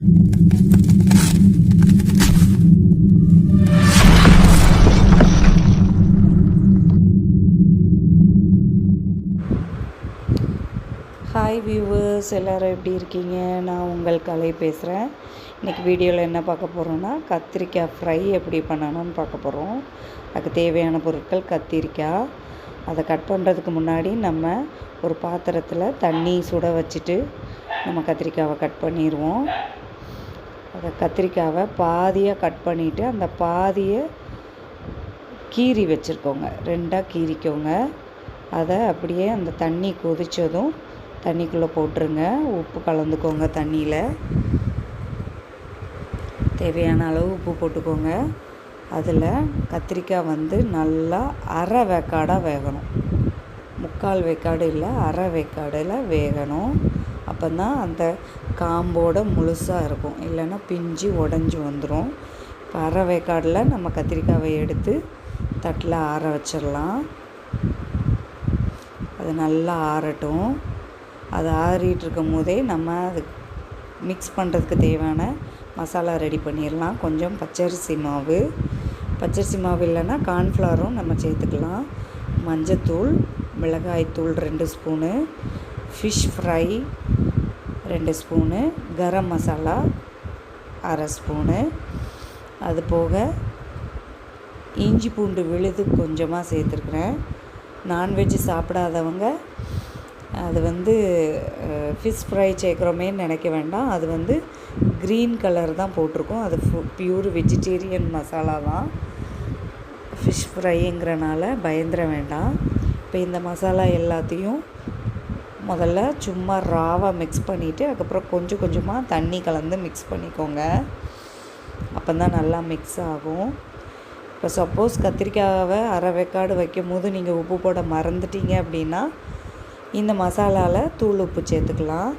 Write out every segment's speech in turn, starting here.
Hi viewers எல்லோரும் எப்படி இருக்கீங்க? நான் உங்கள் கலை பேசுகிறேன் இன்றைக்கி வீடியோவில் என்ன பார்க்க போகிறோன்னா கத்திரிக்காய் ஃப்ரை எப்படி பண்ணணும்னு பார்க்க போகிறோம் அதுக்கு தேவையான பொருட்கள் கத்திரிக்காய். அதை கட் பண்ணுறதுக்கு முன்னாடி நம்ம ஒரு பாத்திரத்தில் தண்ணி சுட வச்சுட்டு நம்ம கத்திரிக்காவை கட் பண்ணிடுவோம் அதை கத்திரிக்காவை பாதியாக கட் பண்ணிவிட்டு அந்த பாதியை கீறி வச்சுருக்கோங்க. ரெண்டாக கீறிக்கோங்க. அதை அப்படியே அந்த தண்ணி கொதித்ததும் தண்ணிக்குள்ளே போட்டுருங்க. உப்பு கலந்துக்கோங்க தண்ணியில். தேவையான அளவு உப்பு போட்டுக்கோங்க. அதில் கத்திரிக்காய் வந்து நல்லா அரை வேக்காடாக வேகணும். முக்கால் வேக்காடு இல்லை அரை வேக்காடில் வேகணும். அப்போ தான் அந்த காம்போட முழுசாக இருக்கும். இல்லைன்னா பிஞ்சு உடஞ்சி வந்துடும் இப்போ அரை வேக்காடில் நம்ம கத்திரிக்காவை எடுத்து தட்டில் ஆற வச்சிடலாம். அது நல்லா ஆறட்டும். அது ஆறிட்டு இருக்கும் போதே நம்ம அது மிக்ஸ் பண்ணுறதுக்கு தேவையான மசாலா ரெடி பண்ணிடலாம். கொஞ்சம் பச்சரிசி மாவு. பச்சரிசி மாவு இல்லைன்னா கார்ன்ஃப்ளவரும் நம்ம சேர்த்துக்கலாம். மஞ்சத்தூள் மிளகாய்த்தூள் ரெண்டு ஸ்பூனு. Fish fry. ரெண்டு ஸ்பூனு கரம் மசாலா அரை ஸ்பூனு. அது போக இஞ்சி பூண்டு விழுது கொஞ்சமாக சேர்த்துருக்குறேன். நான்வெஜ் சாப்பிடாதவங்க அது வந்து ஃபிஷ் ஃப்ரை சேர்க்குறோமேன்னு நினைக்க வேண்டாம். அது வந்து க்ரீன் கலர் தான் போட்டிருக்கோம். அது பியூர் வெஜிடேரியன் மசாலா தான். ஃபிஷ் ஃப்ரைங்கிறனால பயந்துட வேண்டாம். இப்போ இந்த மசாலா எல்லாத்தையும் முதல்ல சும்மா ராவாக மிக்ஸ் பண்ணிவிட்டு அதுக்கப்புறம் கொஞ்சம் கொஞ்சமாக தண்ணி கலந்து மிக்ஸ் பண்ணிக்கோங்க. அப்போ தான் நல்லா மிக்ஸ் ஆகும். இப்போ சப்போஸ் கத்திரிக்காவை அரை வெக்காடு வைக்கும் போது நீங்கள் உப்பு போட மறந்துட்டீங்க அப்படின்னா இந்த மசாலாவில் தூள் உப்பு சேர்த்துக்கலாம்.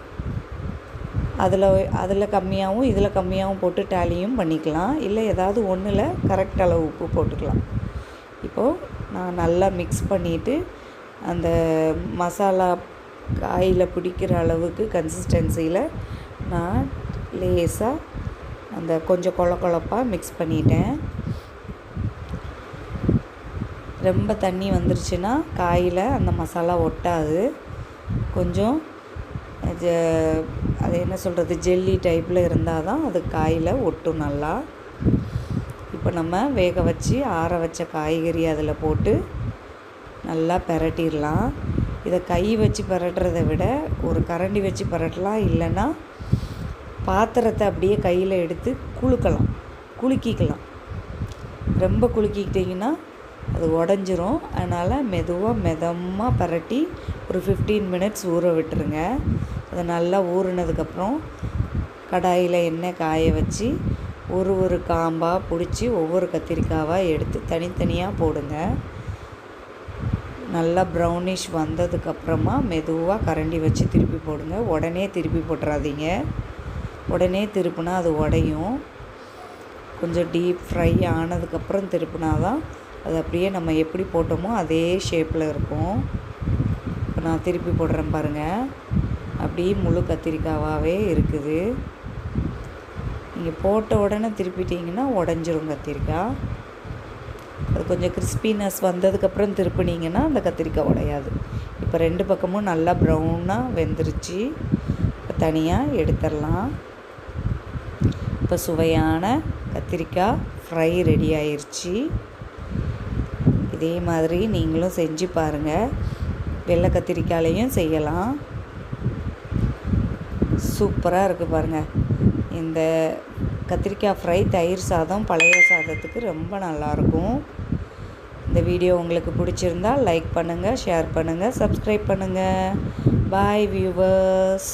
அதில் அதில் கம்மியாகவும் இதில் கம்மியாகவும் போட்டு டேலியும் பண்ணிக்கலாம். இல்லை ஏதாவது ஒன்றில் கரெக்ட் அளவு உப்பு போட்டுக்கலாம். இப்போது நான் நல்லா மிக்ஸ் பண்ணிவிட்டு அந்த மசாலா காயில் பிடிக்கிற அளவுக்கு கன்சிஸ்டன்சியில் நான் லேசாக அந்த கொஞ்சம் கொல கொழப்பாக மிக்ஸ் பண்ணிட்டேன். ரொம்ப தண்ணி வந்துருச்சுன்னா காயில் அந்த மசாலா ஒட்டாது. கொஞ்சம் அது என்ன சொல்கிறது ஜெல்லி டைப்பில் இருந்தால் தான் அது காயில் ஒட்டும் நல்லா. இப்போ நம்ம வேக வச்சு ஆற வச்ச காய்கறி அதில் போட்டு நல்லா பெரட்டிடலாம் இதை கை வச்சு பரட்டுறதை விட ஒரு கரண்டி வச்சு பரட்டலாம் இல்லைன்னா பாத்திரத்தை அப்படியே கையில் எடுத்து குலுக்கலாம் குலுக்கிக்கலாம். ரொம்ப குலுக்கிக்கிட்டிங்கன்னா அது உடஞ்சிரும். அதனால் மெதுவாக மெதமாக பரட்டி ஒரு ஃபிஃப்டீன் மினிட்ஸ் ஊற விட்டுருங்க. அது நல்லா ஊறினதுக்கப்புறம் கடாயில் எண்ணெய் காய வச்சு ஒரு ஒரு காம்பாக பிடிச்சி ஒவ்வொரு கத்திரிக்காவாக எடுத்து தனித்தனியாக போடுங்க. நல்லா ப்ரௌனிஷ் வந்ததுக்கப்புறமா மெதுவாக கரண்டி வச்சு திருப்பி போடுங்க. உடனே திருப்பி போட்டுறாதீங்க. உடனே திருப்பினா அது உடையும். கொஞ்சம் டீப் ஃப்ரை ஆனதுக்கப்புறம் திருப்பினா தான் அது அப்படியே நம்ம எப்படி போட்டோமோ அதே ஷேப்பில் இருக்கும். இப்போ நான் திருப்பி போடுறேன் பாருங்கள் அப்படியே முழு கத்திரிக்காவாகவே இருக்குது. நீங்கள் போட்ட உடனே திருப்பிட்டிங்கன்னா உடஞ்சிரும் கத்திரிக்காய். அது கொஞ்சம் கிறிஸ்பினஸ் வந்ததுக்கப்புறம் திருப்பினீங்கன்னா அந்த கத்திரிக்காய் உடையாது. இப்போ ரெண்டு பக்கமும் நல்லா ப்ரௌனாக வெந்துருச்சு. இப்போ தனியாக எடுத்துடலாம். இப்போ சுவையான கத்திரிக்காய் ஃப்ரை ரெடி ஆயிடுச்சு இதே மாதிரி நீங்களும் செஞ்சு பாருங்கள் வெள்ளை கத்திரிக்காயிலையும் செய்யலாம். சூப்பராக இருக்குது பாருங்கள் இந்த கத்திரிக்காய் ஃப்ரை தயிர் சாதம் பழைய சாதத்துக்கு ரொம்ப நல்லாயிருக்கும் இந்த வீடியோ உங்களுக்கு பிடிச்சிருந்தால் லைக் பண்ணுங்கள் ஷேர் பண்ணுங்கள் சப்ஸ்கிரைப் பண்ணுங்கள் பாய் வியூவர்ஸ்